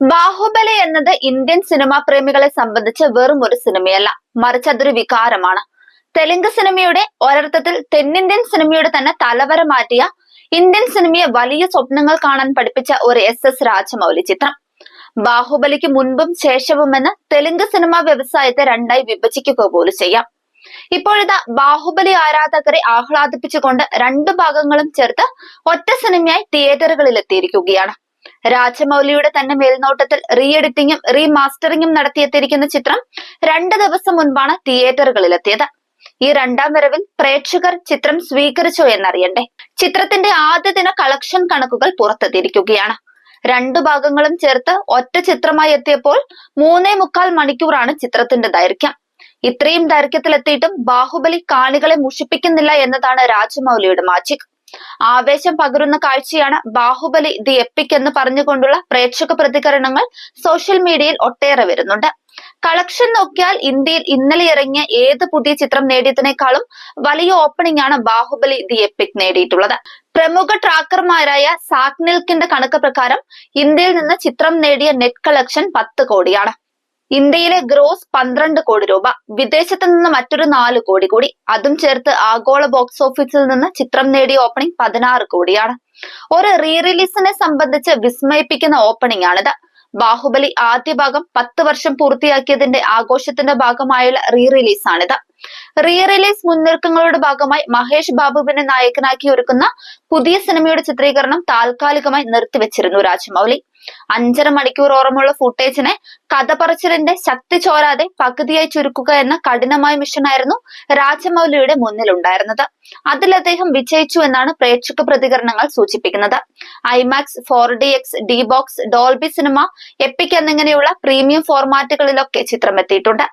ബാഹുബലി എന്നത് Indian cinema പ്രേമികളെ സംബന്ധിച്ച് വെറും ഒരു സിനിമയല്ല. മറിച്ച് അതൊരു വികാരമാണ്. തെലുങ്ക് സിനിമയുടെ ഒരർത്ഥത്തിൽ തെന്നിന്ത്യൻ സിനിമയുടെ തന്നെ തലവര മാറ്റിയ ഇന്ത്യൻ സിനിമയെ വലിയ സ്വപ്നങ്ങൾ കാണാൻ പഠിപ്പിച്ച ഒരു എസ് എസ് രാജമൗലി ചിത്രം. ബാഹുബലിക്ക് മുൻപും ശേഷവുമെന്ന് തെലുങ്ക് സിനിമാ വ്യവസായത്തെ രണ്ടായി വിഭജിക്കുക പോലും ചെയ്യാം. ഇപ്പോഴിതാ ബാഹുബലി ആരാധകരെ ആഹ്ലാദിപ്പിച്ചുകൊണ്ട് രണ്ടു ഭാഗങ്ങളും ചേർത്ത് ഒറ്റ സിനിമയായി തിയേറ്ററുകളിൽ എത്തിയിരിക്കുകയാണ് രാജമൗലിയുടെ തന്നെ മേൽനോട്ടത്തിൽ റീ എഡിറ്റിംഗും റീമാസ്റ്ററിംഗും നടത്തിയെത്തിയിരിക്കുന്ന ചിത്രം രണ്ട് ദിവസം മുൻപാണ് തിയേറ്ററുകളിലെത്തിയത്. ഈ രണ്ടാം വരവിൽ പ്രേക്ഷകർ ചിത്രം സ്വീകരിച്ചോ എന്നറിയണ്ടേ? ചിത്രത്തിന്റെ ആദ്യ ദിന കളക്ഷൻ കണക്കുകൾ പുറത്തെത്തിയിരിക്കുകയാണ്. രണ്ടു ഭാഗങ്ങളും ചേർത്ത് ഒറ്റ ചിത്രമായി എത്തിയപ്പോൾ മൂന്നേ മുക്കാൽ മണിക്കൂറാണ് ചിത്രത്തിന്റെ ദൈർഘ്യം. ഇത്രയും ദൈർഘ്യത്തിലെത്തിയിട്ടും ബാഹുബലി കാണികളെ മുഷിപ്പിക്കുന്നില്ല എന്നതാണ് രാജമൗലിയുടെ മാജിക് ആവേശം പകരുന്ന കാഴ്ചയാണ് ബാഹുബലി ദി എപ്പിക് എന്ന് പറഞ്ഞുകൊണ്ടുള്ള പ്രേക്ഷക പ്രതികരണങ്ങൾ സോഷ്യൽ മീഡിയയിൽ ഒട്ടേറെ വരുന്നുണ്ട്. കളക്ഷൻ നോക്കിയാൽ ഇന്ത്യയിൽ ഇന്നലെ ഇറങ്ങിയ ഏത് പുതിയ ചിത്രം നേടിയതിനേക്കാളും വലിയ ഓപ്പണിംഗ് ആണ് ബാഹുബലി ദി എപ്പിക് നേടിയിട്ടുള്ളത്. പ്രമുഖ ട്രാക്കർമാരായ സാക്നിൽക്കിന്റെ കണക്ക് പ്രകാരം ഇന്ത്യയിൽ നിന്ന് ചിത്രം നേടിയ നെറ്റ് കളക്ഷൻ പത്ത് കോടിയാണ്. ഇന്ത്യയിലെ ഗ്രോസ് പന്ത്രണ്ട് കോടി രൂപ വിദേശത്ത് നിന്ന് മറ്റൊരു നാല് കോടി കൂടി. അതും ചേർത്ത് ആഗോള ബോക്സ് ഓഫീസിൽ നിന്ന് ചിത്രം നേടിയ ഓപ്പണിംഗ് പതിനാറ് കോടിയാണ്. ഒരു റീ റിലീസിനെ സംബന്ധിച്ച് വിസ്മയിപ്പിക്കുന്ന ഓപ്പണിംഗ് ആണിത്. ബാഹുബലി ആദ്യ ഭാഗം പത്ത് വർഷം പൂർത്തിയാക്കിയതിന്റെ ആഘോഷത്തിന്റെ ഭാഗമായുള്ള റീ റിലീസാണിത് റീ റിലീസ് മുന്നൊരുക്കങ്ങളുടെ ഭാഗമായി മഹേഷ് ബാബുവിനെ നായകനാക്കി ഒരുക്കുന്ന പുതിയ സിനിമയുടെ ചിത്രീകരണം താൽക്കാലികമായി നിർത്തിവെച്ചിരുന്നു രാജമൗലി. അഞ്ചര മണിക്കൂറോളമുള്ള ഫുട്ടേജിനെ കഥ പറച്ചിലിന്റെ ശക്തി ചോരാതെ പകുതിയായി ചുരുക്കുക എന്ന കഠിനമായ മിഷനായിരുന്നു രാജമൗലിയുടെ മുന്നിലുണ്ടായിരുന്നത്. അതിൽ അദ്ദേഹം വിജയിച്ചു എന്നാണ് പ്രേക്ഷക പ്രതികരണങ്ങൾ സൂചിപ്പിക്കുന്നത്. IMAX four D X D box Dolby cinema epic എന്നിങ്ങനെയുള്ള പ്രീമിയം ഫോർമാറ്റുകളിലൊക്കെ ചിത്രം എത്തിയിട്ടുണ്ട്